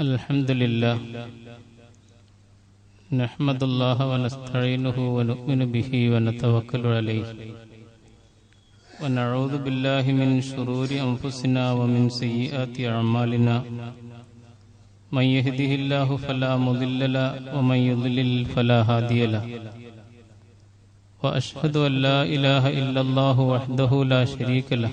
الحمد لله نحمد الله ونستعينه ونؤمن به ونتوكل عليه ونعوذ بالله من شرور أنفسنا ومن سيئات أعمالنا من يهده الله فلا مضل له ومن يضلل فلا هادي له وأشهد أن لا إله إلا الله وحده لا شريك له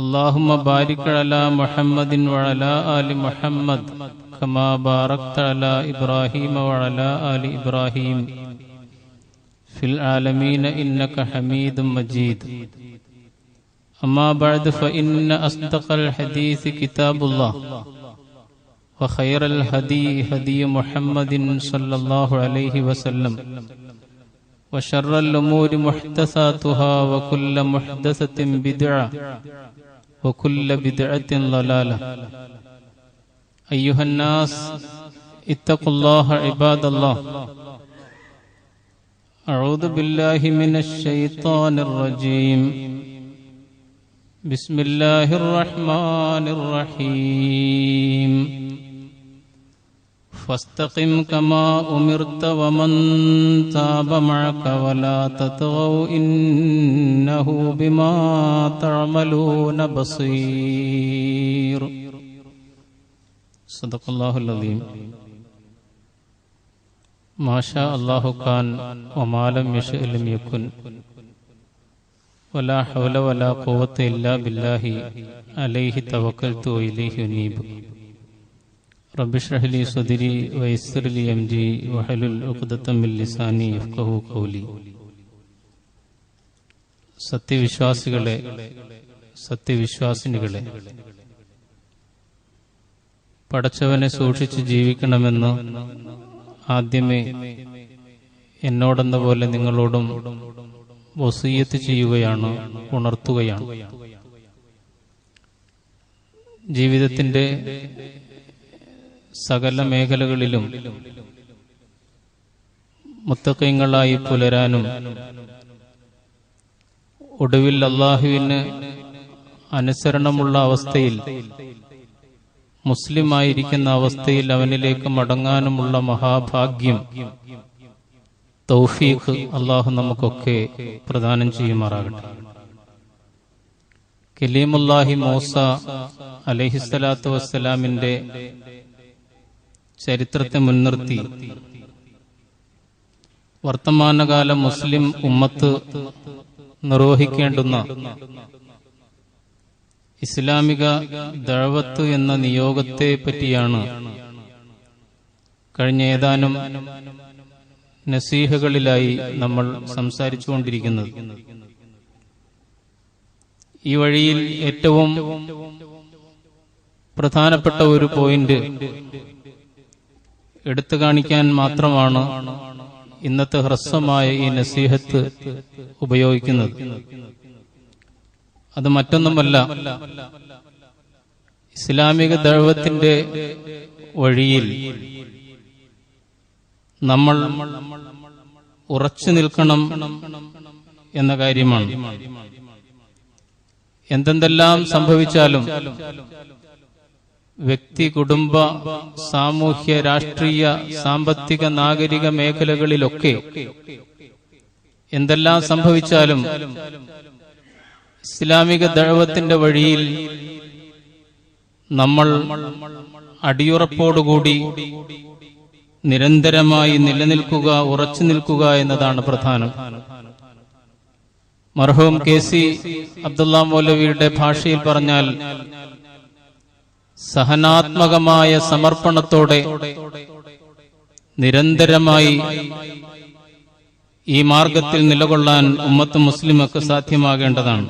اللهم بارك على محمد وعلى آل محمد كما باركت على إبراهيم وعلى آل إبراهيم. في العالمين إنك حميد مجيد. أما بعد فإن أصدق الحديث كتاب الله وخير الهدي هدي محمد صلى الله عليه وسلم وشر الأمور محدثاتها وكل محدثة بدعة وكل بدعة ضلالة. أيها الناس اتقوا الله عباد الله. أعوذ بالله من الشيطان الرجيم. بسم الله الرحمن الرحيم. فاستقم كما أمرت ومن تاب معك ولا تطغوا إنه بما تعملون بصير. صدق الله العظيم. ما شاء الله كان وما لم يشأ لم يكن ولا حول ولا قوة إلا بالله عليه توكلت وإليه أنيب رب اشرح لي صدري ويسر لي أمري واحلل عقدة من لساني يفقهوا قولي സത്യവിശ്വാസികളെ സത്യവിശ്വാസിനികളെ പടച്ചവനെ സൂക്ഷിച്ച് ജീവിക്കണമെന്ന് ആദ്യമേ എന്നോടെന്ന പോലെ നിങ്ങളോടും വസീയത്ത് ചെയ്യുകയാണ് ഉണർത്തുകയാണ് ജീവിതത്തിന്റെ സകല മേഖലകളിലും മുത്തക്കങ്ങളായി പുലരാനും ഒടുവിൽ അള്ളാഹുവിന് അനുസരണമുള്ള അവസ്ഥയിൽ മുസ്ലിം ആയിരിക്കുന്ന അവസ്ഥയിൽ അവനിലേക്ക് മടങ്ങാനുമുള്ള മഹാഭാഗ്യം തൗഫീഖ് അള്ളാഹു നമുക്കൊക്കെ പ്രദാനം ചെയ്യുമാറാകട്ടെ. കലീമുല്ലാഹി മൂസ അലഹിസ്സലാത്തു വസ്സലാമിന്റെ ചരിത്രത്തെ മുൻനിർത്തി. വർത്തമാനകാല മുസ്ലിം ഉമ്മത്ത് നിർവഹിക്കേണ്ടുന്ന ഇസ്ലാമിക ദഴവത്ത് എന്ന നിയോഗത്തെ പറ്റിയാണ് കഴിഞ്ഞ ഏതാനും നസീഹകളിലായി നമ്മൾ സംസാരിച്ചുകൊണ്ടിരിക്കുന്നത്. ഈ വഴിയിൽ ഏറ്റവും പ്രധാനപ്പെട്ട ഒരു പോയിന്റ് എടുത്തു കാണിക്കാൻ മാത്രമാണ് ഇന്നത്തെ ഹ്രസ്വമായ ഈ നസീഹത്ത് ഉപയോഗിക്കുന്നത്. അത് മറ്റൊന്നുമല്ല ഇസ്ലാമിക ദൈവത്തിന്റെ വഴിയിൽ നമ്മൾ ഉറച്ചു നിൽക്കണം എന്ന കാര്യമാണ്. എന്തെന്തെല്ലാം സംഭവിച്ചാലും വ്യക്തി കുടുംബ സാമൂഹ്യ രാഷ്ട്രീയ സാമ്പത്തിക നാഗരിക മേഖലകളിലൊക്കെ എന്തെല്ലാം സംഭവിച്ചാലും ഇസ്ലാമിക ദഴവത്തിന്റെ വഴിയിൽ നമ്മൾ അടിയുറപ്പോടുകൂടി നിരന്തരമായി നിലനിൽക്കുക ഉറച്ചു നിൽക്കുക എന്നതാണ് പ്രധാനം. മർഹൂം കെ സി അബ്ദുല്ല മൗലവിയുടെ ഭാഷയിൽ പറഞ്ഞാൽ സഹനാത്മകമായ സമർപ്പണത്തോടെ നിരന്തരമായി ഈ മാർഗത്തിൽ നിലകൊള്ളാൻ ഉമ്മത്ത് മുസ്ലിമൊക്കെ സാധ്യമാകേണ്ടതാണ്.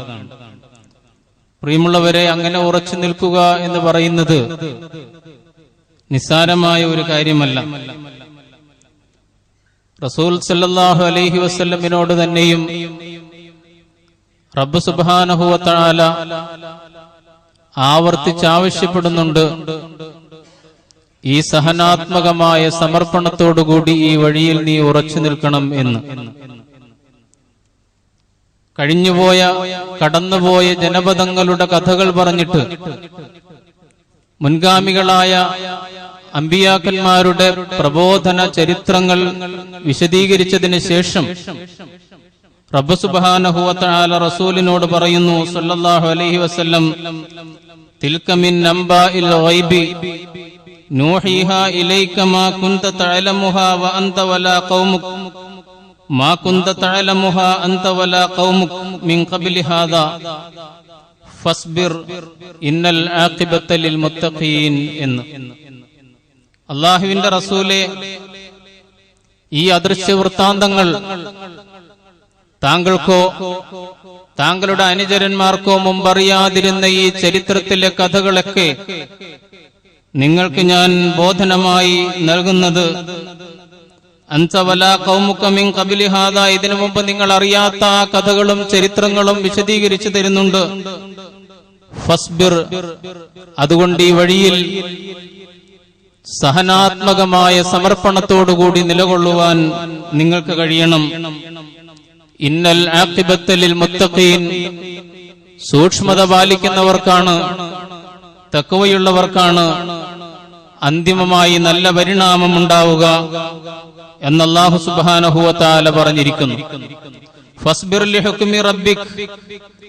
പ്രിയമുള്ളവരെ അങ്ങനെ ഉറച്ചു നിൽക്കുക എന്ന് പറയുന്നത് നിസ്സാരമായ ഒരു കാര്യമല്ല. റസൂൽ സല്ലാഹു അലൈഹി വസ്ല്ലമിനോട് തന്നെയും റബ്ബ് ആവർത്തിച്ചാവശ്യപ്പെടുന്നുണ്ട് ഈ സഹനാത്മകമായ സമർപ്പണത്തോടുകൂടി ഈ വഴിയിൽ നീ ഉറച്ചു നിൽക്കണം എന്ന്. കഴിഞ്ഞുപോയ കടന്നുപോയ ജനപദങ്ങളുടെ കഥകൾ പറഞ്ഞിട്ട് മുൻഗാമികളായ അമ്പിയാക്കന്മാരുടെ പ്രബോധന ചരിത്രങ്ങൾ വിശദീകരിച്ചതിന് ശേഷം റബ്ബ് സുബ്ഹാനഹുവതആല റസൂലിനോട് പറയുന്നു സല്ലാഹു അലഹി വസല്ലം അള്ളാഹുവിന്റെ റസൂലെ ഈ അദൃശ്യ വൃത്താന്തങ്ങൾ താങ്കൾക്കോ താങ്കളുടെ അനുചരന്മാർക്കോ മുമ്പറിയാതിരുന്ന ഈ ചരിത്രത്തിലെ കഥകളൊക്കെ നിങ്ങൾക്ക് ഞാൻ ബോധനമായി നൽകുന്നത്. അൻസവല കൗമുക്കമിൻ കബിലിഹാദ ഇതിനു മുമ്പ് നിങ്ങൾ അറിയാത്ത ആ കഥകളും ചരിത്രങ്ങളും വിശദീകരിച്ചു തരുന്നുണ്ട്. ഫസ്ബിർ അതുകൊണ്ട് ഈ വഴിയിൽ സഹനാത്മകമായ സമർപ്പണത്തോടുകൂടി നിലകൊള്ളുവാൻ നിങ്ങൾക്ക് കഴിയണം. ഇന്നൽ ആക്കിബത്തലിൽ മുത്തഖീൻ. സൂക്ഷ്മത പാലിക്കുന്നവർക്കാണ് തക്കവയുള്ളവർക്കാണ് അന്തിമമായി നല്ല പരിണാമം ഉണ്ടാവുക എന്നല്ലാഹു സുബാനഹുവത്താല പറഞ്ഞിരിക്കുന്നു. ഫസ്ബിർ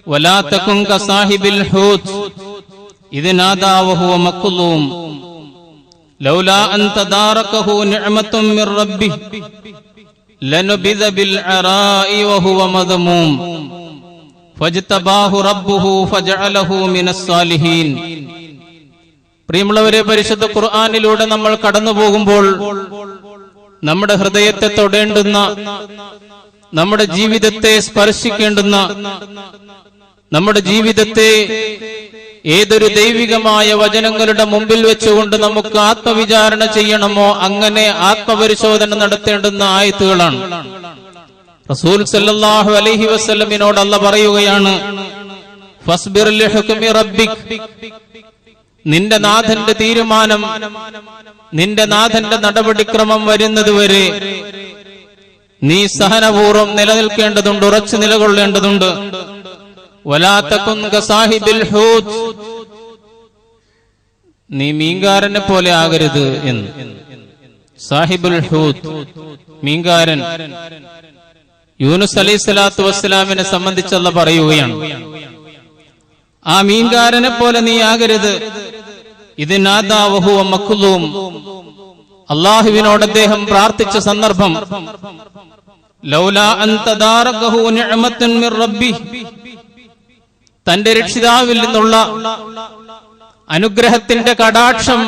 വലാ ഹൂത് വഹുവ മഖ്ലൂം ലൗലാ അൻ തദാറകഹു മിർ ലനുബിദ ബിൽ അറാഇ مذموم فاجتباه ربه ഫജഅലഹു മിനസ് സാലിഹീൻ പ്രിയമുള്ളവരെ പരിശുദ്ധ ഖുർആാനിലൂടെ നമ്മൾ കടന്നു പോകുമ്പോൾ നമ്മുടെ ഹൃദയത്തെ തൊടേണ്ടുന്ന നമ്മുടെ ജീവിതത്തെ സ്പർശിക്കേണ്ടുന്ന നമ്മുടെ ജീവിതത്തെ ഏതൊരു ദൈവികമായ വചനങ്ങളുടെ മുമ്പിൽ വെച്ചുകൊണ്ട് നമുക്ക് ആത്മവിചാരണ ചെയ്യണമോ അങ്ങനെ ആത്മപരിശോധന നടത്തേണ്ടുന്ന ആയത്തുകളാണ്. റസൂൽ സല്ലാഹു അലഹി വസ്ലമിനോട് അല്ല പറയുകയാണ് നിന്റെ നാഥന്റെ തീരുമാനം നിന്റെ നാഥന്റെ നടപടിക്രമം വരുന്നതുവരെ നീ സഹനപൂർവം നിലനിൽക്കേണ്ടതുണ്ട് ഉറച്ചു നിലകൊള്ളേണ്ടതുണ്ട്. നീ മീൻകാരനെ പോലെ ആകരുത് എന്ന്. സാഹിബുൽ ഹൂത് മീൻകാരൻ യൂനുസ് അലൈഹി സ്വലാത്തു വസ്സലാമിനെ സംബന്ധിച്ചുള്ള പറയുകയാണ്. ആ മീൻകാരനെ പോലെ നീ ആകരുത്. ഇത് നാദാവഹുവ മക്കുലൂം അള്ളാഹുവിനോട് അദ്ദേഹം പ്രാർത്ഥിച്ച സന്ദർഭം. ലൗലാ അൻ തദാറകഹു നിഅമത്തുൻ മിർ റബ്ബി തന്റെ രക്ഷിതാവിൽ നിന്നുള്ള അനുഗ്രഹത്തിന്റെ കടാക്ഷം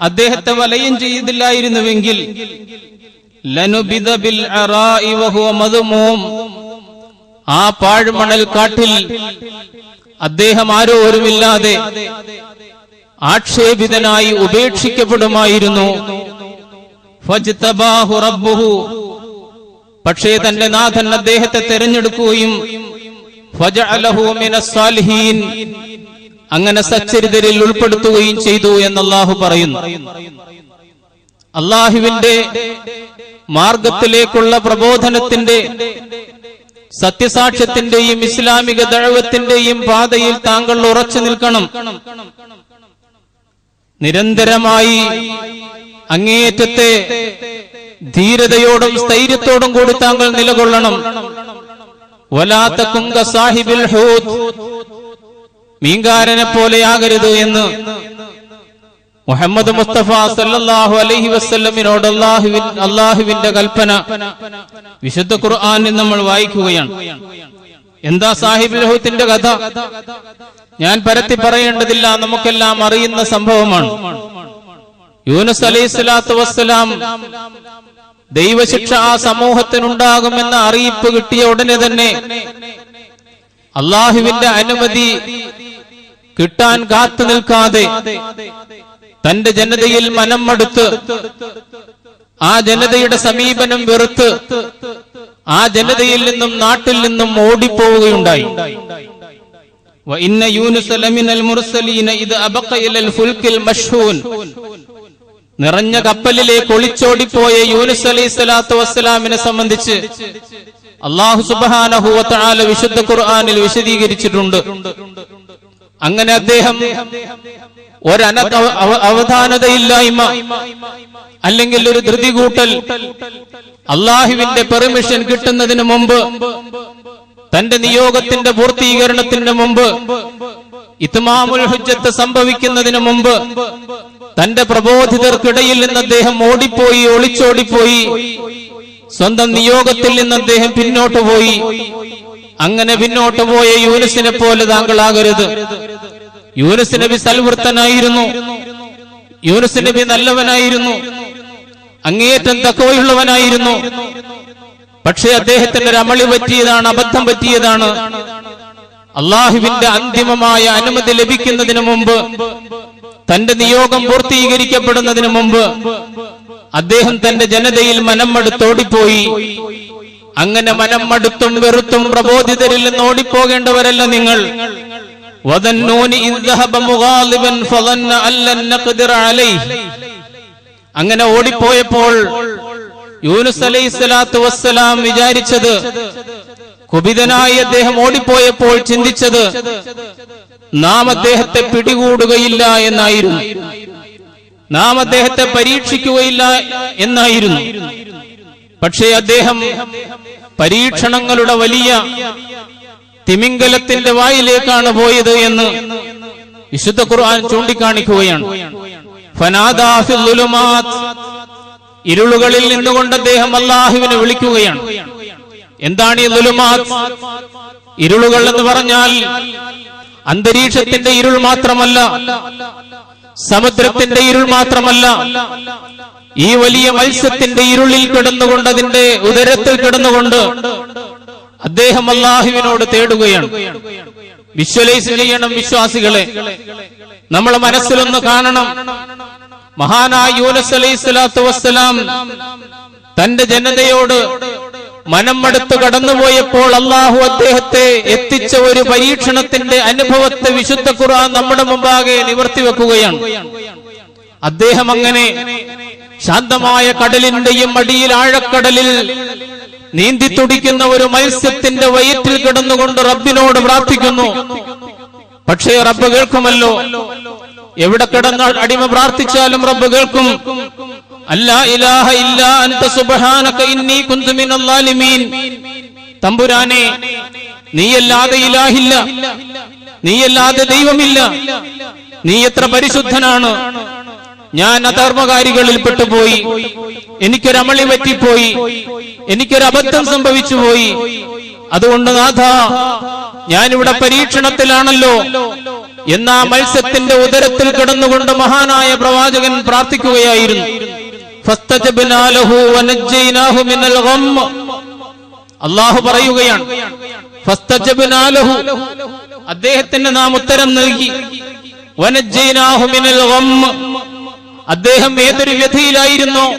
അദ്ദേഹത്തെ വലയം ചെയ്തില്ലായിരുന്നുവെങ്കിൽ ആ പാഴ്മണൽ കാട്ടിൽ അദ്ദേഹം ആരോരുമില്ലാതെ ആക്ഷേപിതനായി ഉപേക്ഷിക്കപ്പെടുമായിരുന്നു. പക്ഷേ തന്റെ നാഥൻ അദ്ദേഹത്തെ തെരഞ്ഞെടുക്കുകയും അങ്ങനെ സച്ചരിതരിൽ ഉൾപ്പെടുത്തുകയും ചെയ്തു എന്ന് അള്ളാഹു പറയുന്നു. അള്ളാഹുവിന്റെ മാർഗത്തിലേക്കുള്ള പ്രബോധനത്തിന്റെ സത്യസാക്ഷ്യത്തിന്റെയും ഇസ്ലാമിക ദഴവത്തിന്റെയും പാതയിൽ താങ്കൾ ഉറച്ചു നിൽക്കണം. നിരന്തരമായി അങ്ങേയറ്റത്തെ ധീരതയോടും സ്ഥൈര്യത്തോടും കൂടി താങ്കൾ നിലകൊള്ളണം. സാഹിബിൽ ഹൂത് മീൻകാരനെ പോലെയാകരുത് എന്ന് മുഹമ്മദ് മുസ്തഫ സല്ലാഹു അലൈഹി വസല്ലമിനോട് അള്ളാഹുവിൻ അള്ളാഹുവിന്റെ കൽപ്പന. വിശുദ്ധ ഖുർആാനിൽ നമ്മൾ വായിക്കുകയാണ്. എന്താ സാഹിബ് ലഹൂത്തിന്റെ കഥ? ഞാൻ പരത്തി പറയേണ്ടതില്ല. നമുക്കെല്ലാം അറിയുന്ന സംഭവമാണ്. യൂനുസ് അലൈഹി സ്വലാത്തു വസ്സലാം ദൈവശിക്ഷ ആ സമൂഹത്തിനുണ്ടാകുമെന്ന അറിയിപ്പ് കിട്ടിയ ഉടനെ തന്നെ അള്ളാഹുവിന്റെ അനുമതി കിട്ടാൻ കാത്തു നിൽക്കാതെ തന്റെ ജനതയിൽ മനം മടുത്ത് ആ ജനതയുടെ സമീപനം വെറുത്ത് ആ ജനതയിൽ നിന്നും നാട്ടിൽ നിന്നും ഓടിപ്പോവുകയുണ്ടായി وإن يونس لمن المرسلين إذ أبق إلى الفلك المشحون നിറഞ്ഞ കപ്പലിലേക്ക് ഒളിച്ചോടിപ്പോയ യൂനുസ് അലൈഹി സ്വലാത്തു വസ്സലാമിനെ സംബന്ധിച്ച് അള്ളാഹു സുബാനഹുവത്താല വിശുദ്ധ ഖുർആാനിൽ വിശദീകരിച്ചിട്ടുണ്ട്. അങ്ങനെ അദ്ദേഹം ഒരന അവ- അവധാനതയില്ലായ്മ അല്ലെങ്കിൽ ഒരു ധൃതി കൂട്ടൽ അള്ളാഹുവിന്റെ പെർമിഷൻ കിട്ടുന്നതിന് മുമ്പ് തന്റെ നിയോഗത്തിന്റെ പൂർത്തീകരണത്തിന് മുമ്പ് ഇത്മാമുൽ ഹുജ്ജത്ത് സംഭവിക്കുന്നതിന് മുമ്പ് തന്റെ പ്രബോധിതർക്കിടയിൽ നിന്ന് അദ്ദേഹം ഓടിപ്പോയി ഒളിച്ചോടിപ്പോയി. സ്വന്തം നിയോഗത്തിൽ നിന്ന് അദ്ദേഹം പിന്നോട്ട് പോയി. അങ്ങനെ പിന്നോട്ട് പോയ യൂനുസിനെ പോലെ താങ്കളാകരുത്. യൂനുസ് നബി സൽവൃത്തനായിരുന്നു. യൂനുസ് നബി നല്ലവനായിരുന്നു. അങ്ങേയറ്റം തക്കവയുള്ളവനായിരുന്നു. പക്ഷേ അദ്ദേഹത്തിന്റെ ഒരു അമളി പറ്റിയതാണ് അബദ്ധം പറ്റിയതാണ്. അള്ളാഹുവിന്റെ അന്തിമമായ അനുമതി ലഭിക്കുന്നതിന് മുമ്പ് തന്റെ നിയോഗം പൂർത്തീകരിക്കപ്പെടുന്നതിന് മുമ്പ് അദ്ദേഹം തന്റെ ജനതയിൽ മനമടുത്തോടിപ്പോയി അങ്ങനെ മനമടുത്തും വെറുത്തും പ്രബോധിതരിൽ നിന്ന് ഓടിപ്പോകേണ്ടവരല്ല നിങ്ങൾ. അങ്ങനെ ഓടിപ്പോയപ്പോൾ യൂനുസ് അലൈഹി സ്വലാത്തു വസ്സലാം വിചാരിച്ചത് കുപിതനായി അദ്ദേഹം ഓടിപ്പോയപ്പോൾ ചിന്തിച്ചത് നാം അദ്ദേഹത്തെ പിടികൂടുകയില്ല എന്നായിരുന്നു നാം അദ്ദേഹത്തെ പരീക്ഷിക്കുകയില്ല എന്നായിരുന്നു പക്ഷേ അദ്ദേഹം പരീക്ഷണങ്ങളുടെ വലിയ തിമിംഗലത്തിന്റെ വായിലേക്കാണ് പോയത് എന്ന് വിശുദ്ധ ഖുർആൻ ചൂണ്ടിക്കാണിക്കുകയാണ്. ഇരുളുകളിൽ നിന്നുകൊണ്ട് അദ്ദേഹം അള്ളാഹുവിനെ വിളിക്കുകയാണ്. എന്താണ് ഈ ഇരുളുകൾ എന്ന് പറഞ്ഞാൽ അന്തരീക്ഷത്തിന്റെ ഇരുൾ മാത്രമല്ല സമുദ്രത്തിന്റെ ഇരുൾ മാത്രമല്ല. ഈ വലിയ മത്സ്യത്തിന്റെ ഇരുളിൽ കിടന്നുകൊണ്ട് അതിന്റെ ഉദരത്തിൽ കിടന്നുകൊണ്ട് അദ്ദേഹം അള്ളാഹുവിനോട് തേടുകയാണ്. വിശ്വലൈസ് ചെയ്യണം വിശ്വാസികളെ. നമ്മളെ മനസ്സിലൊന്ന് കാണണം. മഹാനായ യൂനസ് അലൈഹി സ്വലാത്തു വസ്സലാം തന്റെ ജനതയോട് മനം മടുത്ത് കടന്നുപോയപ്പോൾ അള്ളാഹു അദ്ദേഹത്തെ എത്തിച്ച ഒരു പരീക്ഷണത്തിന്റെ അനുഭവത്തെ വിശുദ്ധ ഖുർആൻ നമ്മുടെ മുമ്പാകെ നിവർത്തി വെക്കുകയാണ്. അദ്ദേഹം അങ്ങനെ ശാന്തമായ കടലിന്റെയും അടിയിൽ ആഴക്കടലിൽ നീന്തി തുടിക്കുന്ന ഒരു മത്സ്യത്തിന്റെ വയറ്റിൽ കിടന്നുകൊണ്ട് റബ്ബിനോട് പ്രാർത്ഥിക്കുന്നു. പക്ഷേ റബ്ബ് കേൾക്കുമല്ലോ എവിടെ കിടന്ന അടിമ പ്രാർത്ഥിച്ചാലും റബ്ബ് കേൾക്കും. അല്ലാ ഇലാഹ ഇല്ലാ അൻത സുബ്ഹാനക ഇന്നി കുന്തു മിനൽ ളാലിമീൻ തമ്പുരാനെ നീയല്ലാതെ ഇലാഹില്ല. നീയല്ലാതെ ദൈവമില്ല. നീ എത്ര പരിശുദ്ധനാണ്. ഞാൻ അധർമ്മകാരികളിൽ പെട്ടുപോയി. എനിക്കൊരമളി പറ്റിപ്പോയി. എനിക്കൊരു അബദ്ധം സംഭവിച്ചു പോയി അതുകൊണ്ട് നാഥ ഞാനിവിടെ പരീക്ഷണത്തിലാണല്ലോ. എന്നാ മത്സ്യത്തിന്റെ ഉദരത്തിൽ കിടന്നുകൊണ്ട് മഹാനായ പ്രവാചകൻ പ്രാർത്ഥിക്കുകയായിരുന്നു. അള്ളാഹു പറയുകയാണ് അദ്ദേഹത്തിന് നാം ഉത്തരം നൽകി. അദ്ദേഹം ഏതൊരു വ്യഥയിലായിരുന്നോ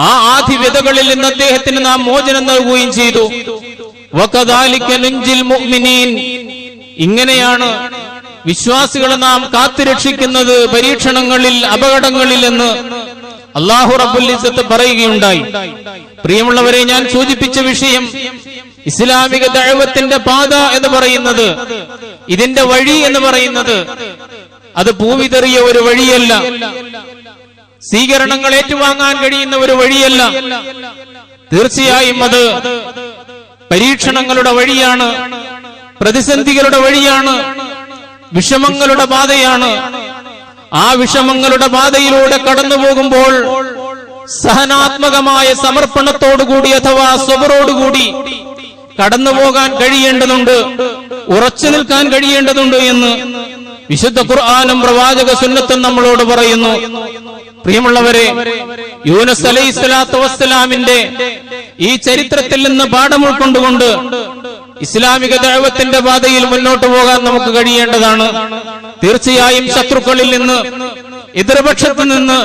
ആ ആധി വ്യതകളിൽ നിന്ന് അദ്ദേഹത്തിന് നാം മോചനം നൽകുകയും ചെയ്തു. ഇങ്ങനെയാണ് വിശ്വാസികളെ നാം കാത്തുരക്ഷിക്കുന്നത് പരീക്ഷണങ്ങളിൽ അപകടങ്ങളിൽ എന്ന് അള്ളാഹു റബ്ബുൽ ഇസ്സത്ത് പറയുകയുണ്ടായി. പ്രിയമുള്ളവരെ ഞാൻ സൂചിപ്പിച്ച വിഷയം ഇസ്ലാമിക ദൈവത്തിന്റെ പാത എന്ന് പറയുന്നത് ഇതിന്റെ വഴി എന്ന് പറയുന്നത്. അത് ഭൂവിതറിയ ഒരു വഴിയല്ല. സ്വീകരണങ്ങൾ ഏറ്റുവാങ്ങാൻ കഴിയുന്ന ഒരു വഴിയല്ല. തീർച്ചയായും അത് പരീക്ഷണങ്ങളുടെ വഴിയാണ് പ്രതിസന്ധികളുടെ വഴിയാണ്. വിഷമങ്ങളുടെ പാതയാണ്. ആ വിഷമങ്ങളുടെ പാതയിലൂടെ കടന്നു പോകുമ്പോൾ സഹനാത്മകമായ സമർപ്പണത്തോടുകൂടി അഥവാ സ്വബറോടുകൂടി കടന്നു പോകാൻ കഴിയേണ്ടതുണ്ട് ഉറച്ചു നിൽക്കാൻ കഴിയേണ്ടതുണ്ട് എന്ന് വിശുദ്ധ ഖുർആാനും പ്രവാചക സുന്നത്തും നമ്മളോട് പറയുന്നു. പ്രിയമുള്ളവരെ യൂനസ് അലൈഹി സ്വലാത്തു വസ്സലാമിന്റെ ഈ ചരിത്രത്തിൽ നിന്ന് പാഠം ഉൾക്കൊണ്ടുകൊണ്ട് ഇസ്ലാമിക ദൈവത്തിന്റെ പാതയിൽ മുന്നോട്ട് പോകാൻ നമുക്ക് കഴിയേണ്ടതാണ്. തീർച്ചയായും ശത്രുക്കളിൽ നിന്ന് എതിർപക്ഷത്തു നിന്ന്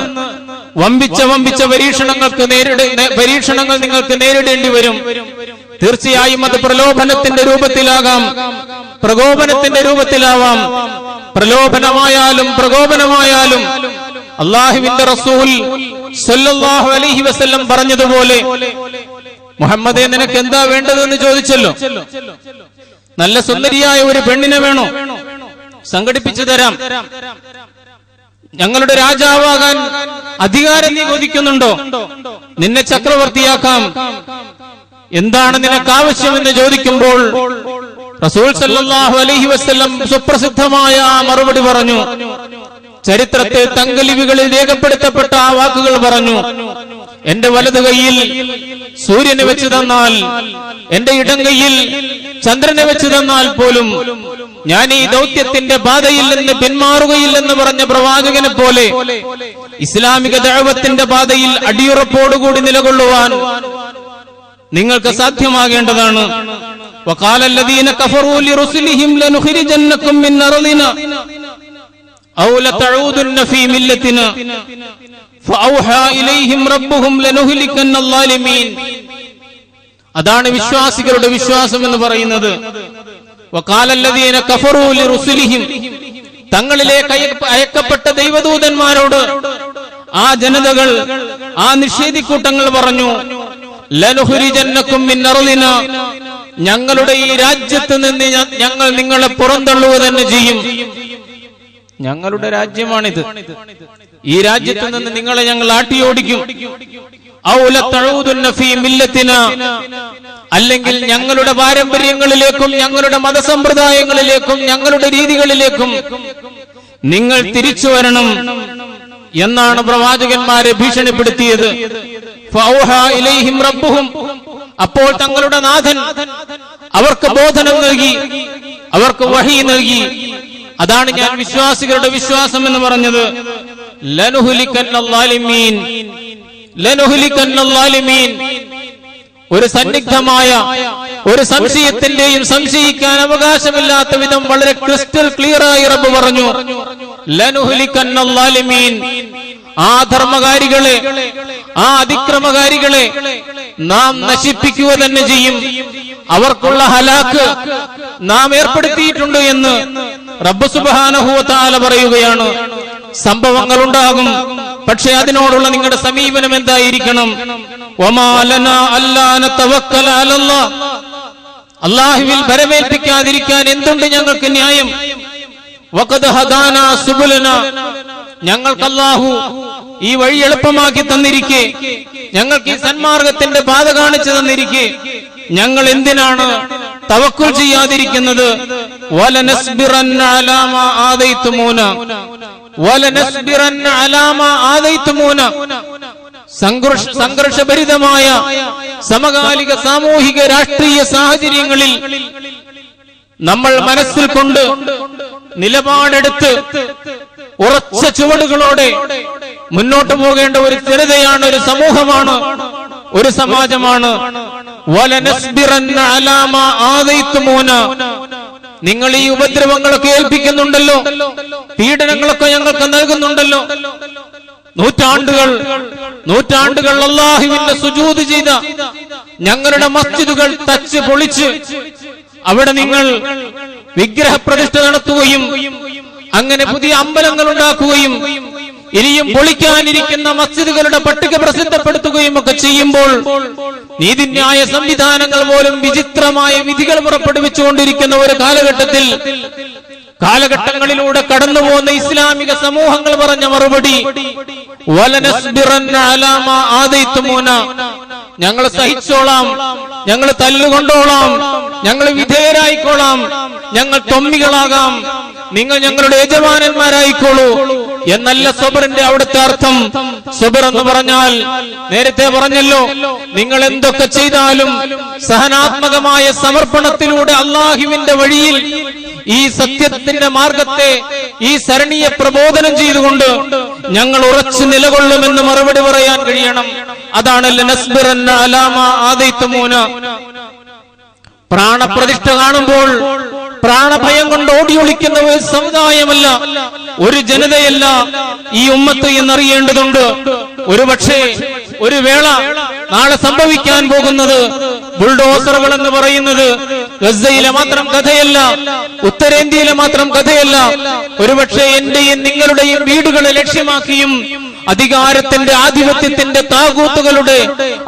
വമ്പിച്ച വമ്പിച്ച പരീക്ഷണങ്ങൾക്ക് നേരിട പരീക്ഷണങ്ങൾ നിങ്ങൾക്ക് നേരിടേണ്ടി വരും. തീർച്ചയായും അത് പ്രലോഭനത്തിന്റെ രൂപത്തിലാകാം. പ്രകോപനത്തിന്റെ രൂപത്തിലാവാം. പ്രലോഭനമായാലും പ്രകോപനമായാലും അള്ളാഹുവിന്റെ റസൂൽ സല്ലല്ലാഹു അലൈഹി വസല്ലം പറഞ്ഞതുപോലെ മുഹമ്മദേ നിനക്ക് എന്താ വേണ്ടതെന്ന് ചോദിച്ചല്ലോ. നല്ല സുന്ദരിയായ ഒരു പെണ്ണിനെ വേണോ? സംഘടിപ്പിച്ചു തരാം. ഞങ്ങളുടെ രാജാവാകാൻ അധികാരം നീ കൊതിക്കുന്നുണ്ടോ? നിന്നെ ചക്രവർത്തിയാക്കാം. എന്താണ് നിനക്ക് ആവശ്യമെന്ന് ചോദിക്കുമ്പോൾ റസൂൽ സല്ലല്ലാഹു അലൈഹി വസല്ലം സുപ്രസിദ്ധമായ ആ മറുപടി പറഞ്ഞു. ചരിത്രത്തെ തങ്കലിപികളിൽ രേഖപ്പെടുത്തപ്പെട്ട ആ വാക്കുകൾ പറഞ്ഞു. എന്റെ വലതു കൈയിൽ സൂര്യനെ വെച്ച് തന്നാൽ എന്റെ ഇടം കൈയിൽ ചന്ദ്രനെ വെച്ച് തന്നാൽ പോലും ഞാൻ ഈ ദൗത്യത്തിന്റെ പാതയിൽ നിന്ന് പിന്മാറുകയില്ലെന്ന് പറഞ്ഞ പ്രവാചകനെ പോലെ ഇസ്ലാമിക ദൈവത്തിന്റെ പാതയിൽ അടിയുറപ്പോടുകൂടി നിലകൊള്ളുവാൻ നിങ്ങൾക്ക് സാധ്യമാകേണ്ടതാണ്. അതാണ് വിശ്വാസികളുടെ വിശ്വാസം എന്ന് പറയുന്നത്. തങ്ങളിലെ അയക്കപ്പെട്ട ദൈവദൂതന്മാരോട് ആ ജനതകൾ ആ നിഷേധിക്കൂട്ടങ്ങൾ പറഞ്ഞു ഞങ്ങളുടെ ഈ രാജ്യത്ത് നിന്ന് ഞങ്ങൾ നിങ്ങളെ പുറന്തള്ളുക തന്നെ ചെയ്യും. ഞങ്ങളുടെ രാജ്യമാണിത്. ഈ രാജ്യത്ത് നിന്ന് നിങ്ങളെ ഞങ്ങൾ ആട്ടിയോടിക്കും. അല്ലെങ്കിൽ ഞങ്ങളുടെ പാരമ്പര്യങ്ങളിലേക്കും ഞങ്ങളുടെ മതസമ്പ്രദായങ്ങളിലേക്കും ഞങ്ങളുടെ രീതികളിലേക്കും നിങ്ങൾ തിരിച്ചു വരണം എന്നാണ് പ്രവാചകന്മാരെ ഭീഷണിപ്പെടുത്തിയത്. അപ്പോൾ തങ്ങളുടെ നാഥൻ അവർക്ക് ബോധനം നൽകി അവർക്ക് വഹി നൽകി അതാണ് ഞാൻ വിശ്വാസികളുടെ വിശ്വാസം എന്ന് പറഞ്ഞത്. ഒരു സന്നിഗ്ധമായ ഒരു സംശയത്തിന്റെയും സംശയിക്കാൻ അവകാശമില്ലാത്ത വിധം വളരെ ക്രിസ്റ്റൽ ക്ലിയർ ആയി റബ്ബ് പറഞ്ഞു. ലനുഹുലിക്കന്നല്ലാലിമീൻ. ആ ധർമ്മകാരികളെ ആ അതിക്രമകാരികളെ നാം നശിപ്പിക്കുക തന്നെ ചെയ്യും. അവർക്കുള്ള ഹലാക്ക് നാം ഏർപ്പെടുത്തിയിട്ടുണ്ട് എന്ന് റബ്ബ് സുബാനഹുവത്താല പറയുകയാണ് സംഭവങ്ങൾ ഉണ്ടാകും പക്ഷെ അതിനോടുള്ള നിങ്ങളുടെ സമീപനം എന്തായിരിക്കണം? തവക്കല അള്ളാഹുവിൽ ഭരമേൽപ്പിക്കാതിരിക്കാൻ എന്തുണ്ട് ഞങ്ങൾക്ക് ന്യായം? ഞങ്ങൾക്ക് അല്ലാഹു ഈ വഴി എളുപ്പമാക്കി തന്നിരിക്കെ. ഞങ്ങൾക്ക് ഈ സന്മാർഗത്തിന്റെ പാത കാണിച്ചു തന്നിരിക്കെ. ഞങ്ങൾ എന്തിനാണ് തവക്കുൽ ചെയ്യാതിരിക്കുന്നത്? സംഘർഷ സംഘർഷഭരിതമായ സമകാലിക സാമൂഹിക രാഷ്ട്രീയ സാഹചര്യങ്ങളിൽ നമ്മൾ മനസ്സിൽ കൊണ്ട് നിലപാടെടുത്ത് ഉറച്ച ചുവടുകളോടെ മുന്നോട്ട് പോകേണ്ട ഒരു ജനതയാണ് ഒരു സമൂഹമാണ് ഒരു സമാജമാണ്. നിങ്ങൾ ഈ ഉപദ്രവങ്ങളൊക്കെ ഏൽപ്പിക്കുന്നുണ്ടല്ലോ. പീഡനങ്ങളൊക്കെ ഞങ്ങൾക്ക് നൽകുന്നുണ്ടല്ലോ. നൂറ്റാണ്ടുകൾ നൂറ്റാണ്ടുകൾ അള്ളാഹുവിന്റെ സുജൂത് ചെയ്ത ഞങ്ങളുടെ മസ്ജിദുകൾ തച്ച് പൊളിച്ച് അവിടെ നിങ്ങൾ വിഗ്രഹപ്രതിഷ്ഠ നടത്തുകയും അങ്ങനെ പുതിയ അമ്പലങ്ങൾ ഉണ്ടാക്കുകയും ഇനിയും പൊളിക്കാനിരിക്കുന്ന മസ്ജിദുകളുടെ പട്ടിക പ്രസിദ്ധപ്പെടുത്തുകയും ഒക്കെ ചെയ്യുമ്പോൾ നീതിന്യായ സംവിധാനങ്ങൾ പോലും വിചിത്രമായ വിധികൾ പുറപ്പെടുവിച്ചുകൊണ്ടിരിക്കുന്ന ഒരു കാലഘട്ടത്തിൽ കാലഘട്ടങ്ങളിലൂടെ കടന്നു പോകുന്ന ഇസ്ലാമിക സമൂഹങ്ങൾ പറഞ്ഞ മറുപടി ഞങ്ങൾ സഹിച്ചോളാം ഞങ്ങൾ തല്ലുകൊണ്ടോളാം ഞങ്ങൾ വിധേയരായിക്കോളാം ഞങ്ങൾ തൊമ്മികളാകാം നിങ്ങൾ ഞങ്ങളുടെ യജമാനന്മാരായിക്കോളൂ. എന്നല്ല സബറിന്റെ അവിടുത്തെ അർത്ഥം സബർ എന്ന് പറഞ്ഞാൽ നേരത്തെ പറഞ്ഞല്ലോ നിങ്ങൾ എന്തൊക്കെ ചെയ്താലും സഹനാത്മകമായ സമർപ്പണത്തിലൂടെ അള്ളാഹുവിന്റെ വഴിയിൽ ഈ സത്യത്തിന്റെ മാർഗത്തെ ഈ സരണിയെ പ്രബോധനം ചെയ്തുകൊണ്ട് ഞങ്ങൾ ഉറച്ചു നിലകൊള്ളുമെന്ന് മറുപടി പറയാൻ കഴിയണം. അതാണ് അലാമ ആദൈത്തമൂന പ്രാണപ്രതിഷ്ഠ കാണുമ്പോൾ പ്രാണഭയം കൊണ്ട് ഓടിയൊളിക്കുന്ന ഒരു സമുദായമല്ല ഒരു ജനതയല്ല ഈ ഉമ്മത്ത് എന്നറിയേണ്ടതുണ്ട്. ഒരുപക്ഷെ ഒരു വേള നാളെ സംഭവിക്കാൻ പോകുന്നത് ബുൾഡോസറുകൾ എന്ന് പറയുന്നത് ഗസയിലെ മാത്രം കഥയല്ല ഉത്തരേന്ത്യയിലെ മാത്രം കഥയല്ല. ഒരുപക്ഷെ എന്റെയും നിങ്ങളുടെയും വീടുകളെ ലക്ഷ്യമാക്കിയും അധികാരത്തിന്റെ ആധിപത്യത്തിന്റെ താകൂത്തുകളുടെ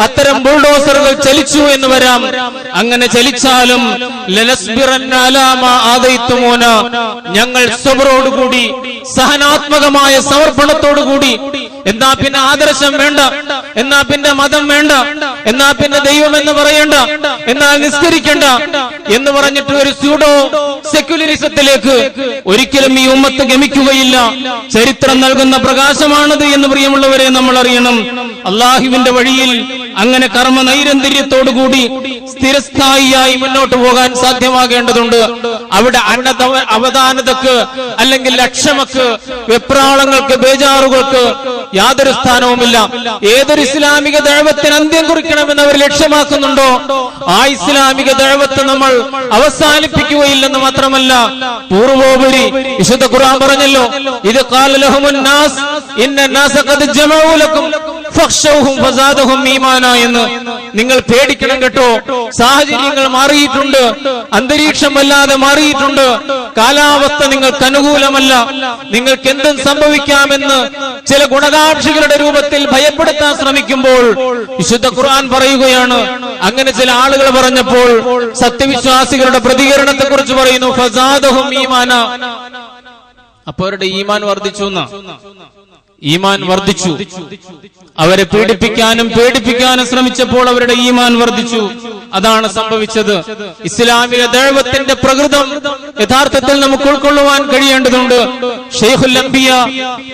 അത്തരം ബുൾഡോസറുകൾ ചലിച്ചു എന്ന് വരാം. അങ്ങനെ ചലിച്ചാലും ഞങ്ങൾ സ്വബറോടുകൂടി സഹനാത്മകമായ സമർപ്പണത്തോടുകൂടി എന്നാ പിന്നെ ആദർശം വേണ്ട എന്നാ പിന്നെ മതം വേണ്ട എന്നാ പിന്നെ ദൈവം എന്ന് പറയണ്ട എന്നാൽ നിസ്കരിക്കണ്ട എന്ന് പറഞ്ഞിട്ട് ഒരു സ്യൂഡോ സെക്യുലറിസത്തിലേക്ക് ഒരിക്കലും ഈ ഉമ്മത്ത് ഗമിക്കുകയില്ല. ചരിത്രം നൽകുന്ന പ്രകാശമാണത് എന്ന് പ്രിയമുള്ളവരെ നമ്മൾ അറിയണം അള്ളാഹുവിന്റെ വഴിയിൽ അങ്ങനെ കർമ്മ നൈരന്തര്യത്തോടുകൂടി സ്ഥിരസ്ഥായിയായി മുന്നോട്ട് പോകാൻ സാധ്യമാകേണ്ടതുണ്ട്. അവിടെ അന്നത അവധാനതക്ക് അല്ലെങ്കിൽ ലക്ഷമക്ക് വെപ്രാളങ്ങൾക്ക് ബേജാറുകൾക്ക് യാതൊരു സ്ഥാനവുമില്ല. ഏതൊരു ഇസ്ലാമിക ദൈവത്തിന് അന്ത്യം കുറിക്കണമെന്ന് അവർ ലക്ഷ്യമാക്കുന്നുണ്ടോ? ആ ഇസ്ലാമിക ദൈവത്തെ നമ്മൾ അവസാനിപ്പിക്കുകയില്ലെന്ന് മാത്രമല്ല പൂർവോപരി വിശുദ്ധ ഖുർആൻ പറഞ്ഞല്ലോ ഇത് കാലലഹമുൻ നാസ് ഇന്ന നാസ ഖദ് എന്ന് നിങ്ങൾ പേടിക്കണം കേട്ടോ. സാഹചര്യങ്ങൾ മാറിയിട്ടുണ്ട്. അന്തരീക്ഷം വല്ലാതെ മാറിയിട്ടുണ്ട്. കാലാവസ്ഥ നിങ്ങൾക്ക് അനുകൂലമല്ല. നിങ്ങൾക്ക് എന്തും സംഭവിക്കാമെന്ന് ചില ഗുണകാംക്ഷികളുടെ രൂപത്തിൽ ഭയപ്പെടുത്താൻ ശ്രമിക്കുമ്പോൾ വിശുദ്ധ ഖുർആൻ പറയുകയാണ്. അങ്ങനെ ചില ആളുകൾ പറഞ്ഞപ്പോൾ സത്യവിശ്വാസികളുടെ പ്രതികരണത്തെ കുറിച്ച് പറയുന്നു ഫസാദഹും ഈമാന. അപ്പൊ അവരുടെ ഈമാൻ വർദ്ധിച്ചു ഈമാൻ വർദ്ധിച്ചു. അവരെ പീഡിപ്പിക്കാനും പേടിപ്പിക്കാനും ശ്രമിച്ചപ്പോൾ അവരുടെ ഈമാൻ വർദ്ധിച്ചു. അതാണ് സംഭവിച്ചത്. ഇസ്ലാമിക ദൈവത്തിന്റെ പ്രകൃതം യഥാർത്ഥത്തിൽ നമുക്ക് ഉൾക്കൊള്ളുവാൻ കഴിയേണ്ടതുണ്ട്. ഷെയ്ഖുൽ അംബിയ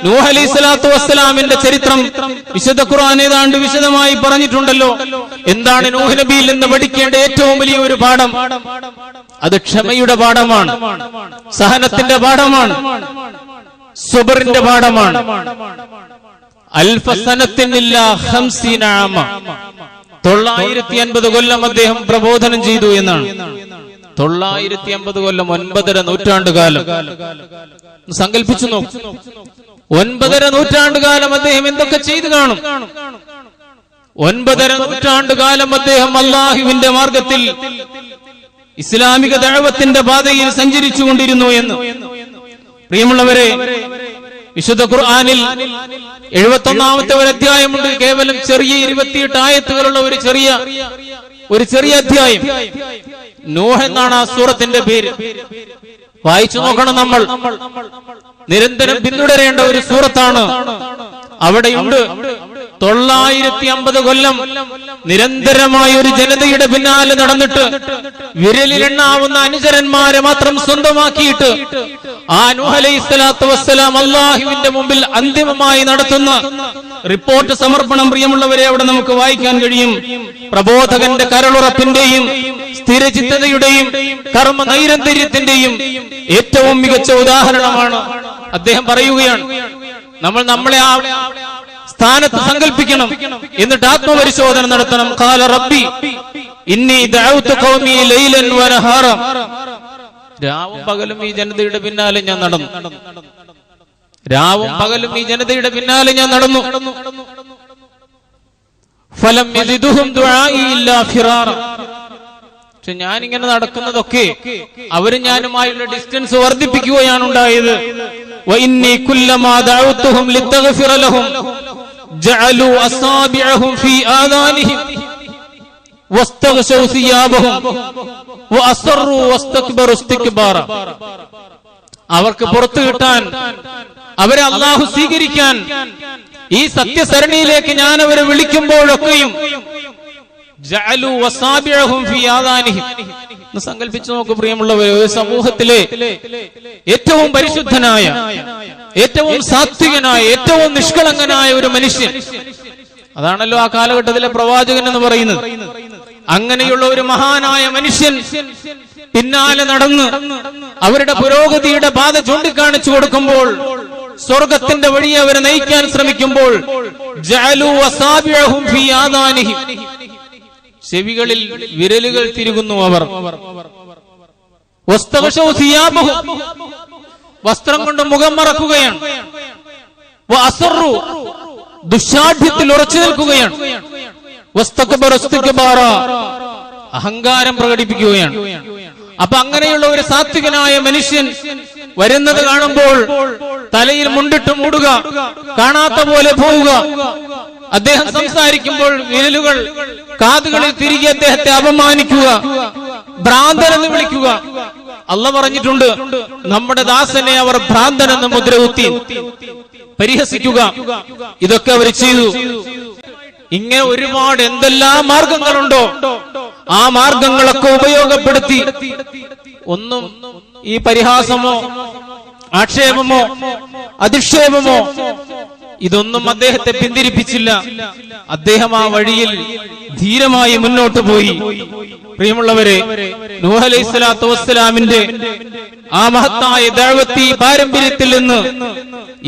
നൂഹ് സ്വലാത്തു വസ്സലാമിന്റെ ചരിത്രം വിശുദ്ധ ഖുർആൻ ഏതാണ്ട് വിശദമായി പറഞ്ഞിട്ടുണ്ടല്ലോ. എന്താണ് നൂഹ് നബിയിൽ നിന്ന് പഠിക്കേണ്ട ഏറ്റവും വലിയ ഒരു പാഠം? അത് ക്ഷമയുടെ പാഠമാണ്. സഹനത്തിന്റെ പാഠമാണ്. സുബറിന്റെ പാഠമാണ്. തൊള്ളായിരത്തി അൻപത് കൊല്ലം അദ്ദേഹം പ്രബോധനം ചെയ്തു എന്നാണ്. തൊള്ളായിരത്തി അമ്പത് കൊല്ലം ഒൻപതര നൂറ്റാണ്ട് കാലം. സങ്കല്പിച്ചു നോക്കൂ. ഒൻപതര നൂറ്റാണ്ട് കാലം അദ്ദേഹം എന്തൊക്കെ ചെയ്തു കാണും? ഒൻപതര നൂറ്റാണ്ട് കാലം അദ്ദേഹം അള്ളാഹുവിന്റെ മാർഗത്തിൽ ഇസ്ലാമിക ദഴവത്തിന്റെ പാതയിൽ സഞ്ചരിച്ചു കൊണ്ടിരുന്നു എന്ന്. പ്രിയമുള്ളവരെ വിശുദ്ധ ഖുർആാനിൽ എഴുപത്തി ഒന്നാമത്തെ ഒരു അധ്യായമുണ്ട്. കേവലം ചെറിയ ഇരുപത്തിയെട്ട് ആയത്തുകളുള്ള ഒരു ചെറിയ ഒരു ചെറിയ അധ്യായം. നൂഹ് എന്നാണ് ആ സൂറത്തിന്റെ പേര്. വായിച്ചു നോക്കണം നമ്മൾ. നിരന്തരം പിന്തുടരേണ്ട ഒരു സൂറത്താണ്. അവിടെയുണ്ട്. തൊള്ളായിരത്തി അമ്പത് കൊല്ലം നിരന്തരമായ ഒരു ജനതയുടെ പിന്നാലെ നടന്നിട്ട് വിരലിലെണ്ണാവുന്ന അനുചരന്മാരെ മാത്രം സ്വന്തമാക്കിയിട്ട് ആ നൂഹ് വസ്സലാം അള്ളാഹുവിന്റെ മുമ്പിൽ അന്തിമമായി നടത്തുന്ന റിപ്പോർട്ട് സമർപ്പണം പ്രിയമുള്ളവരെ അവിടെ നമുക്ക് വായിക്കാൻ കഴിയും. പ്രബോധകന്റെ കരളുറപ്പിന്റെയും സ്ഥിരചിത്തതയുടെയും കർമ്മ നൈരന്തര്യത്തിന്റെയും ഏറ്റവും മികച്ച ഉദാഹരണമാണ്. അദ്ദേഹം പറയുകയാണ് നമ്മൾ നമ്മളെ ആ സ്ഥാനത്ത് സങ്കല്പിക്കണം എന്നിട്ട് ആത്മപരിശോധന നടത്തണം. കാല റബ്ബി രാവും പകലും ഈ ജനതയുടെ പിന്നാലെ ഞാൻ നടന്നു. രാവും പകലും ഈ ജനതയുടെ പിന്നാലെ ഞാൻ നടന്നു. ഫലം പക്ഷെ ഞാനിങ്ങനെ നടക്കുന്നതൊക്കെ അവരും ഞാനുമായുള്ള ഡിസ്റ്റൻസ് വർദ്ധിപ്പിക്കുകയാണ് ഉണ്ടായത്. وإني كلما دعوتهم لتغفر لهم جعلوا أصابعهم في آذانهم واستغشوا ثيابهم وأصروا واستكبروا استكبارا അവർക്ക് പുറത്തു കിട്ടാൻ അവരെ അള്ളാഹു സ്വീകരിക്കാൻ ഈ സത്യസരണിയിലേക്ക് ഞാൻ അവരെ വിളിക്കുമ്പോഴൊക്കെയും ഒന്ന് സങ്കല്പിച്ചു നോക്കൂ പ്രിയമുള്ളവരെ ഒരു സമൂഹത്തിലെ ഏറ്റവും പരിശുദ്ധനായ ഏറ്റവും സാത്വികനായ ഏറ്റവും നിഷ്കളങ്കനായ ഒരു മനുഷ്യൻ. അതാണല്ലോ ആ കാലഘട്ടത്തിലെ പ്രവാചകൻ എന്ന് പറയുന്നത്. അങ്ങനെയുള്ള ഒരു മഹാനായ മനുഷ്യൻ പിന്നാലെ നടന്ന് അവരുടെ പുരോഗതിയുടെ പാത ചൂണ്ടിക്കാണിച്ചു കൊടുക്കുമ്പോൾ സ്വർഗത്തിന്റെ വഴി അവരെ നയിക്കാൻ ശ്രമിക്കുമ്പോൾ ജഅലു വസാബിഅഹും ഫീ ആദാനിഹിം ചെവികളിൽ വിരലുകൾ തിരുകുന്നു അവർ. വസ്ത്രം കൊണ്ട് മുഖം മറക്കുകയാണ്. ദുശാഠ്യത്തിൽ ഉറച്ചു നിൽക്കുകയാണ്. അഹങ്കാരം പ്രകടിപ്പിക്കുകയാണ്. അപ്പൊ അങ്ങനെയുള്ള ഒരു സാത്വികനായ മനുഷ്യൻ വരുന്നത് കാണുമ്പോൾ തലയിൽ മുണ്ടിട്ട് മൂടുക കാണാത്ത പോലെ പോവുക. അദ്ദേഹം സംസാരിക്കുമ്പോൾ വിരലുകൾ കാതുകളിൽ തിരികെ അദ്ദേഹത്തെ അപമാനിക്കുക ഭ്രാന്തൻ എന്ന് വിളിക്കുക. അല്ല പറഞ്ഞിട്ടുണ്ട് നമ്മുടെ ദാസനെ അവർ ഭ്രാന്തൻ എന്ന് മുദ്ര കുത്തി പരിഹസിക്കുക. ഇതൊക്കെ അവർ ചെയ്തു. ഇങ്ങനെ ഒരുപാട് എന്തെല്ലാം മാർഗങ്ങളുണ്ടോ? ആ മാർഗങ്ങളൊക്കെ ഉപയോഗപ്പെടുത്തി. ഒന്നും ഈ പരിഹാസമോ ആക്ഷേപമോ അധിക്ഷേപമോ ഇതൊന്നും അദ്ദേഹത്തെ പിന്തിരിപ്പിച്ചില്ല. അദ്ദേഹം ആ വഴിയിൽ ധീരമായി മുന്നോട്ട് പോയി. പ്രിയമുള്ളവരെ നൂഹ് അലൈഹി സ്വലാത്തു വസ്സലാമിന്റെ ആ മഹത്തായ ദഴവത്തി പാരമ്പര്യത്തിൽ നിന്ന്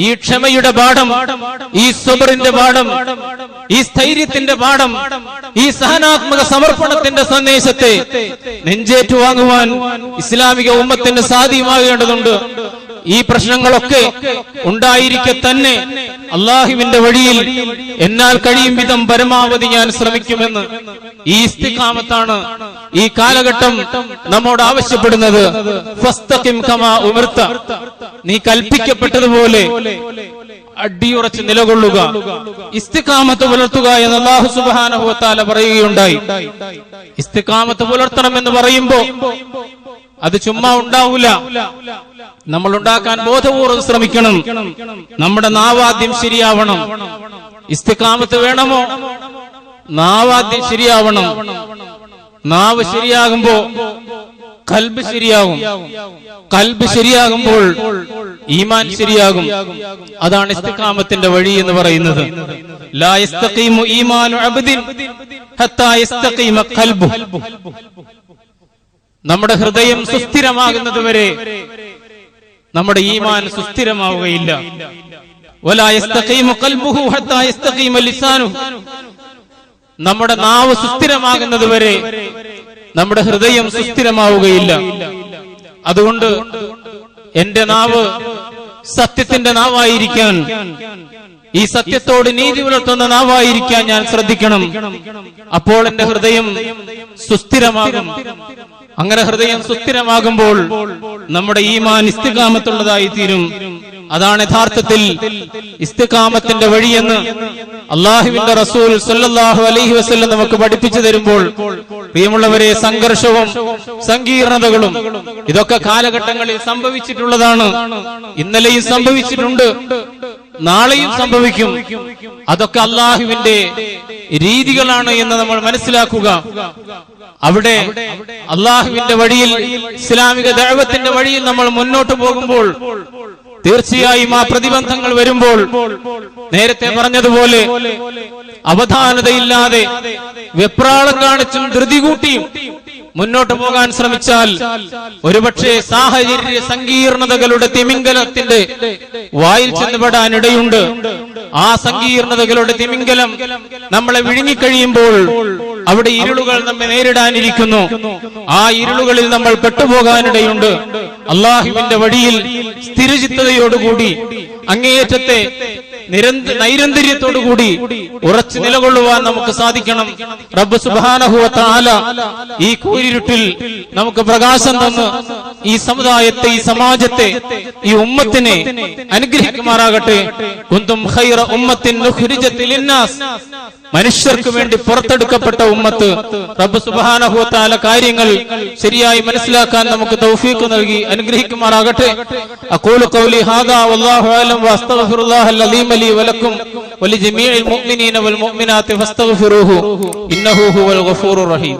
ഈ ക്ഷമയുടെ പാഠം ഈ സുബറിന്റെ പാഠം ഈ സ്ഥൈര്യത്തിന്റെ പാഠം ഈ സഹനാത്മക സമർപ്പണത്തിന്റെ സന്ദേശത്തെ നെഞ്ചേറ്റു വാങ്ങുവാൻ ഇസ്ലാമിക ഉമ്മത്തിന് സാധ്യമാകേണ്ടതുണ്ട്. ഈ പ്രശ്നങ്ങളൊക്കെ ഉണ്ടായിരിക്കെ തന്നെ അള്ളാഹുവിന്റെ വഴിയിൽ എന്നാൽ കഴിയും വിധം പരമാവധി ഞാൻ ശ്രമിക്കുമെന്ന് ഈ ഇസ്തിഖാമത്താണ് ഈ കാലഘട്ടം നമ്മോട് ആവശ്യപ്പെടുന്നത്. നീ കൽപ്പിക്കപ്പെട്ടതുപോലെ അടിയുറച്ച് നിലകൊള്ളുക. ഇസ്തിഖാമത്ത് പുലർത്തുക എന്ന് അള്ളാഹു സുബ്ഹാനഹു വതആല പറയുകയുണ്ടായി. ഇസ്തിഖാമത്ത് പുലർത്തണം എന്ന് പറയുമ്പോ അത് ചുമ്മാ ഉണ്ടാവൂല. നമ്മൾ ഉണ്ടാക്കാൻ ബോധപൂർവം ശ്രമിക്കണം. നമ്മുടെ നാവാദ്യം ശരിയാവണം. ഇസ്തിക്കാമത്ത് വേണമോ? നാവാദ്യം ശരിയാവണം. നാവ് ശരിയാകുമ്പോ കൽബ് ശരിയാകും. കൽബ് ശരിയാകുമ്പോൾ ഈമാൻ ശരിയാകും. അതാണ് ഇസ്തിഖാമത്തിന്റെ വഴി എന്ന് പറയുന്നത്. ലാ ഈമാനു അബ്ദിൻ ഹത്താ നമ്മുടെ ഹൃദയം സുസ്ഥിരമാകുന്നത് വരെ നമ്മുടെ ഈമാൻ സുസ്ഥിരമാവുകയില്ല. നമ്മുടെ നാവ് സുസ്ഥിരമാകുന്നത് വരെ നമ്മുടെ ഹൃദയം സുസ്ഥിരമാവുകയില്ല. അതുകൊണ്ട് എന്റെ നാവ് സത്യത്തിന്റെ നാവായിരിക്കാൻ ഈ സത്യത്തോട് നീതി പുലർത്തുന്ന നാവായിരിക്കാൻ ഞാൻ ശ്രദ്ധിക്കണം. അപ്പോൾ എന്റെ ഹൃദയം സുസ്ഥിരമാകും. അങ്ങനെ ഹൃദയം സുസ്ഥിരമാകുമ്പോൾ നമ്മുടെ ഈമാൻ ഇസ്തികാമത്തുള്ളതായി തീരും. അതാണ് യഥാർത്ഥത്തിൽ ഇസ്തികാമത്തിന്റെ വഴിയെന്ന് അള്ളാഹുവിന്റെ റസൂൽ സല്ലാഹു അലൈഹി വസ്ല്ലം നമുക്ക് പഠിപ്പിച്ചു തരുമ്പോൾ പ്രിയമുള്ളവരെ സംഘർഷവും സങ്കീർണതകളും ഇതൊക്കെ കാലഘട്ടങ്ങളിൽ സംഭവിച്ചിട്ടുള്ളതാണ്. ഇന്നലെയും സംഭവിച്ചിട്ടുണ്ട്. നാളെയും സംഭവിക്കും. അതൊക്കെ അള്ളാഹുവിന്റെ രീതികളാണ് എന്ന് നമ്മൾ മനസ്സിലാക്കുക. അവിടെ അള്ളാഹുവിന്റെ വഴിയിൽ ഇസ്ലാമിക ദൈവത്തിന്റെ വഴിയിൽ നമ്മൾ മുന്നോട്ട് പോകുമ്പോൾ തീർച്ചയായും ആ പ്രതിബന്ധങ്ങൾ വരുമ്പോൾ നേരത്തെ പറഞ്ഞതുപോലെ അവധാനതയില്ലാതെ വെപ്രാളം കാണിച്ചും ധൃതി കൂട്ടിയും മുന്നോട്ട് പോകാൻ ശ്രമിച്ചാൽ ഒരുപക്ഷെ സാഹചര്യ സങ്കീർണതകളുടെ തിമിംഗലത്തിന്റെ വായിൽ ചെന്നുപെടാൻ ഇടയുണ്ട്. ആ സങ്കീർണതകളുടെ തിമിംഗലം നമ്മളെ വിഴുങ്ങിക്കഴിയുമ്പോൾ അവിടെ ഇരുളുകൾ നമ്മെ നേരിടാനിരിക്കുന്നു. ആ ഇരുളുകളിൽ നമ്മൾ പെട്ടുപോകാനിടയുണ്ട്. അള്ളാഹുവിന്റെ വഴിയിൽ സ്ഥിരചിത്തതയോടുകൂടി അങ്ങേയറ്റത്തെ നിരന്ത നൈരന്തര്യത്തോടുകൂടി ഉറച്ചു നിലകൊള്ളുവാൻ നമുക്ക് സാധിക്കണം. റബ്ബ് സുബാനഹുല ഈ കൂരിരുട്ടിൽ നമുക്ക് പ്രകാശം തന്ന് ഈ സമുദായത്തെ ഈ സമാജത്തെ ഈ ഉമ്മത്തിനെ അനുഗ്രഹിക്കുമാറാകട്ടെ. കുന്തും ഖൈറ ഉമ്മത്തിൻ മനുഷ്യർക്ക് വേണ്ടി പുറത്തെടുക്കപ്പെട്ട ഉമ്മത്ത് റബ്ബ് സുബാനഹുത്താല കാര്യങ്ങൾ ശരിയായി മനസ്സിലാക്കാൻ നമുക്ക് തൗഫീഖ് നൽകി അനുഗ്രഹിക്കുമാറാകട്ടെ. അഖൂലു ഖൗലി ഹാദാ വല്ലാഹു ലി മുഅ്മിനീന വൽ മുഅ്മിനാത്തി ഫസ്തഗ്ഫിറൂഹു ഇന്നഹു ഹുവൽ റഹീം.